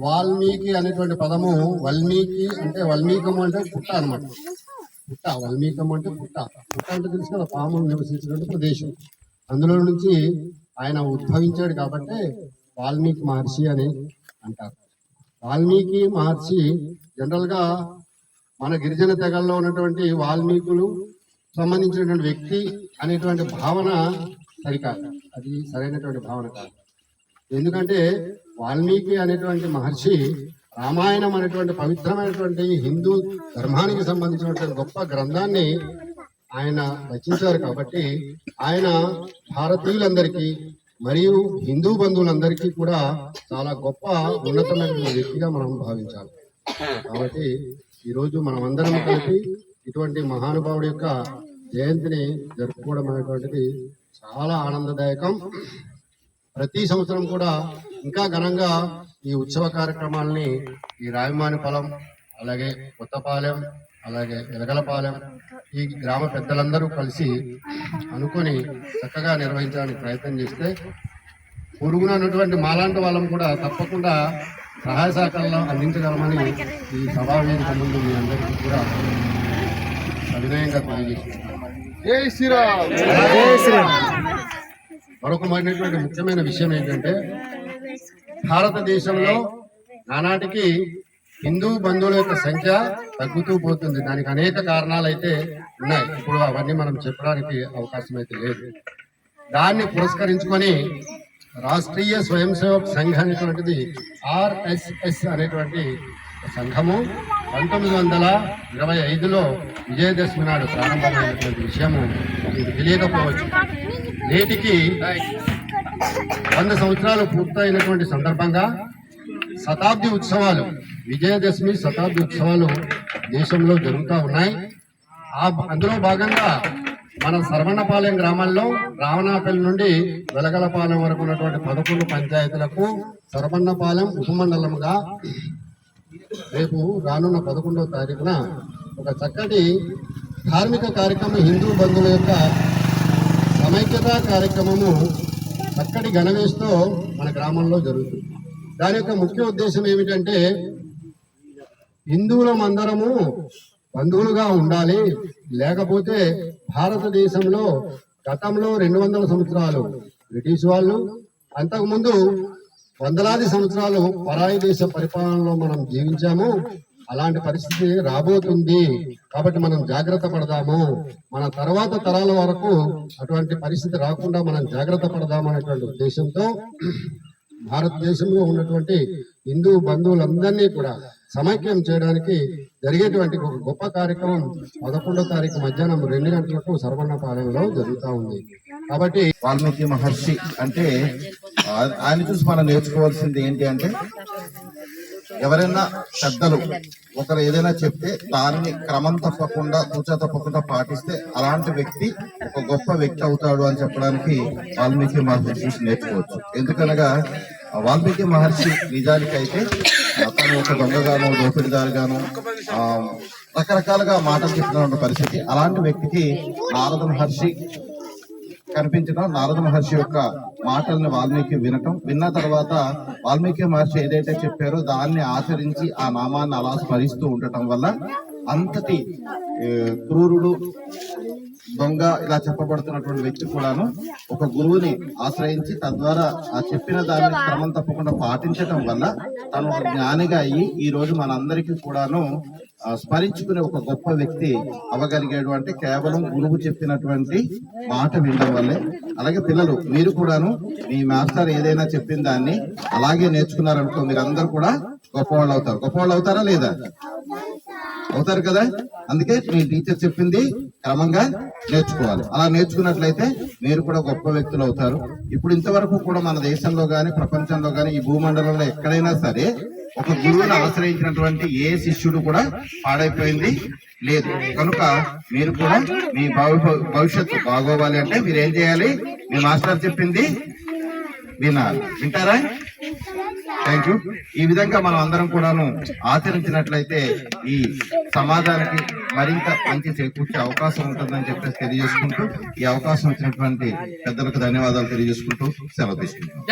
వాల్మీకి అనేటువంటి పదము వాల్మీకి అంటే వాల్మీకము అంటే పుట్ట అన్నమాట. పుట్ట వాల్మీకం అంటే పుట్ట. పుట్ట అంటే తెలుసు కదా పాములు నివసించినటువంటి ప్రదేశం. అందులో నుంచి ఆయన ఉద్భవించాడు కాబట్టి వాల్మీకి మహర్షి అని అంటారు. వాల్మీకి మహర్షి జనరల్గా మన గిరిజన తెగల్లో ఉన్నటువంటి వాల్మీకులు సంబంధించినటువంటి వ్యక్తి అనేటువంటి భావన సరికాదు. అది సరైనటువంటి భావన కాదు. ఎందుకంటే వాల్మీకి అనేటువంటి మహర్షి రామాయణం అనేటువంటి పవిత్రమైనటువంటి హిందూ ధర్మానికి సంబంధించినటువంటి గొప్ప గ్రంథాన్ని ఆయన రచించారు కాబట్టి ఆయన భారతీయులందరికీ మరియు హిందూ బంధువులందరికీ కూడా చాలా గొప్ప ఉన్నతమైన వ్యక్తిగా మనం భావించాలి. కాబట్టి ఈరోజు మనం అందరం కలిపి ఇటువంటి మహానుభావుడి యొక్క జయంతిని జరుపుకోవడం అనేటువంటిది చాలా ఆనందదాయకం. ప్రతి సంవత్సరం కూడా ఇంకా ఘనంగా ఈ ఉత్సవ కార్యక్రమాల్ని ఈ రాయమాని పొలం అలాగే కొత్తపాలెం అలాగే ఎలగలపాలెం ఈ గ్రామ పెద్దలందరూ కలిసి అనుకొని చక్కగా నిర్వహించడానికి ప్రయత్నం చేస్తే పొరుగున ఉన్నటువంటి మాలాంటి వాళ్ళం కూడా తప్పకుండా సహాయ సహకారాలు అందించగలమని ఈ సభా వేదిక ముందు మీ అందరికీ కూడా సవినయంగా తెలియజేస్తున్నాను. జై శ్రీరామ్. మరొక మరినటువంటి ముఖ్యమైన విషయం ఏంటంటే భారతదేశంలో నానాటికి హిందూ బంధువుల యొక్క సంఖ్య తగ్గుతూ పోతుంది. దానికి అనేక కారణాలు అయితే ఉన్నాయి. ఇప్పుడు అవన్నీ మనం చెప్పడానికి అవకాశం అయితే లేదు. దాన్ని పురస్కరించుకొని రాష్ట్రీయ స్వయం సేవక్ సంఘ అనేటువంటిది ఆర్ఎస్ఎస్ అనేటువంటి సంఘము పంతొమ్మిది వందల ఇరవై ఐదులో విజయదశమి నాడు ప్రారంభమైనటువంటి విషయము మీకు తెలియకపోవచ్చు. నేటికి వంద సంవత్సరాలు పూర్తయినటువంటి సందర్భంగా శతాబ్ది ఉత్సవాలు విజయదశమి శతాబ్ది ఉత్సవాలు దేశంలో జరుగుతూ ఉన్నాయి. ఆ అందులో భాగంగా మన సర్వణపాలెం గ్రామంలో రావణాపల్లి నుండి వెలగలపాలెం వరకు ఉన్నటువంటి పదకొండు పంచాయతీలకు సర్వన్నపాలెం ఉపమండలంగా రేపు రానున్న పదకొండవ తారీఖున ఒక చక్కటి ధార్మిక కార్యక్రమం హిందూ బంధువుల యొక్క సమైక్యత కార్యక్రమము చక్కటి గణవేశతో మన గ్రామంలో జరుగుతుంది. దాని యొక్క ముఖ్య ఉద్దేశం ఏమిటంటే హిందువులం అందరము బంధువులుగా ఉండాలి. లేకపోతే భారతదేశంలో గతంలో రెండు వందల సంవత్సరాలు బ్రిటిష్ వాళ్ళు అంతకుముందు వందలాది సంవత్సరాలు పరాయి దేశ పరిపాలనలో మనం జీవించాము. అలాంటి పరిస్థితి రాబోతుంది. కాబట్టి మనం జాగ్రత్త పడదాము. మన తర్వాత తరాల వరకు అటువంటి పరిస్థితి రాకుండా మనం జాగ్రత్త పడదాము అనేటువంటి ఉద్దేశంతో భారతదేశంలో ఉన్నటువంటి హిందూ బంధువులందరినీ కూడా సమైక్యం చేయడానికి జరిగేటువంటి ఒక గొప్ప కార్యక్రమం పదకొండో తారీఖు మధ్యాహ్నం రెండు గంటలకు సర్వన్నపాలెంలో జరుగుతూ ఉంది. కాబట్టి వాల్మీకి మహర్షి అంటే ఆయన చూసి మనం నేర్చుకోవాల్సింది ఏంటి అంటే ఎవరైనా పెద్దలు ఒకరు ఏదైనా చెప్తే దానిని క్రమం తప్పకుండా తూచా తప్పకుండా పాటిస్తే అలాంటి వ్యక్తి ఒక గొప్ప వ్యక్తి అవుతాడు అని చెప్పడానికి వాల్మీకి మహర్షి చూసి నేర్చుకోవచ్చు. ఎందుకనగా వాల్మీకి మహర్షి నిజానికైతే తను ఒక దొంగగాను దోపిడిదారుగాను ఆ, రకరకాలుగా మాటలు చెప్తున్న పరిస్థితి. అలాంటి వ్యక్తికి నారద మహర్షి కనిపించడం నారద మహర్షి యొక్క మాటల్ని వాల్మీకి వినటం. విన్న తర్వాత వాల్మీకి మహర్షి ఏదైతే చెప్పారో దాన్ని ఆచరించి ఆ నామాన్ని అలా స్మరిస్తూ ఉండటం వల్ల అంతటి క్రూరుడు దొంగ ఇలా చెప్పబడుతున్నటువంటి వ్యక్తి కూడాను ఒక గురువుని ఆశ్రయించి తద్వారా ఆ చెప్పిన దాన్ని క్రమం తప్పకుండా పాటించటం వల్ల తను ఒక జ్ఞానిగా అయ్యి ఈ రోజు మనందరికీ కూడాను స్మరించుకునే ఒక గొప్ప వ్యక్తి అవ్వగలిగాడు అంటే కేవలం గురువు చెప్పినటువంటి మాట వినడం వల్లే. అలాగే పిల్లలు మీరు కూడాను మీ మాస్టర్ ఏదైనా చెప్పిన దాన్ని అలాగే నేర్చుకున్నారనుకో మీరందరూ కూడా గొప్పవాళ్ళు అవుతారు. గొప్పవాళ్ళు అవుతారా లేదా? అవుతారు కదా? అందుకే మీ టీచర్ చెప్పింది క్రమంగా నేర్చుకోవాలి. అలా నేర్చుకున్నట్లయితే మీరు కూడా గొప్ప వ్యక్తులు అవుతారు. ఇప్పుడు ఇంతవరకు కూడా మన దేశంలో కానీ ప్రపంచంలో కానీ ఈ భూమండలంలో ఎక్కడైనా సరే ఒక గురువుని ఆశ్రయించినటువంటి ఏ శిష్యుడు కూడా పాడైపోయింది లేదు. కనుక మీరు కూడా మీ భవిష్యత్తు బాగోవాలి అంటే మీరు ఏం చేయాలి? మీ మాస్టర్ చెప్పింది వినాలి. వింటారా? థ్యాంక్ యూ ఈ విధంగా మనం అందరం కూడాను ఆచరించినట్లయితే ఈ సమాజానికి మరింత మంచి చేకూర్చే అవకాశం ఉంటుందని చెప్పేసి తెలియజేసుకుంటూ ఈ అవకాశం ఇచ్చినటువంటి పెద్దలకు ధన్యవాదాలు తెలియజేసుకుంటూ సెలవు తీసుకుంటాం